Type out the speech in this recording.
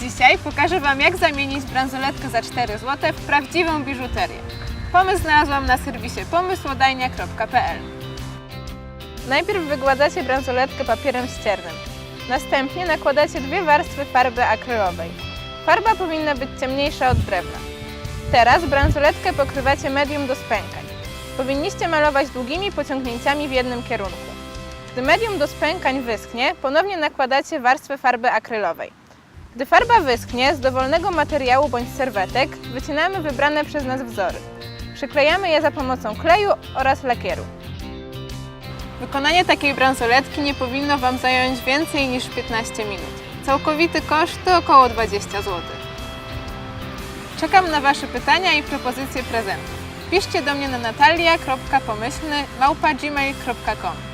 Dzisiaj pokażę Wam, jak zamienić bransoletkę za 4 zł w prawdziwą biżuterię. Pomysł znalazłam na serwisie pomysłodajnia.pl Najpierw wygładzacie bransoletkę papierem ściernym. Następnie nakładacie dwie warstwy farby akrylowej. Farba powinna być ciemniejsza od drewna. Teraz bransoletkę pokrywacie medium do spękań. Powinniście malować długimi pociągnięciami w jednym kierunku. Gdy medium do spękań wyschnie, ponownie nakładacie warstwę farby akrylowej. Gdy farba wyschnie, z dowolnego materiału bądź serwetek wycinamy wybrane przez nas wzory. Przyklejamy je za pomocą kleju oraz lakieru. Wykonanie takiej bransoletki nie powinno Wam zająć więcej niż 15 minut. Całkowity koszt to około 20 zł. Czekam na Wasze pytania i propozycje prezentów. Piszcie do mnie na natalia.pomyślny małpa gmail.com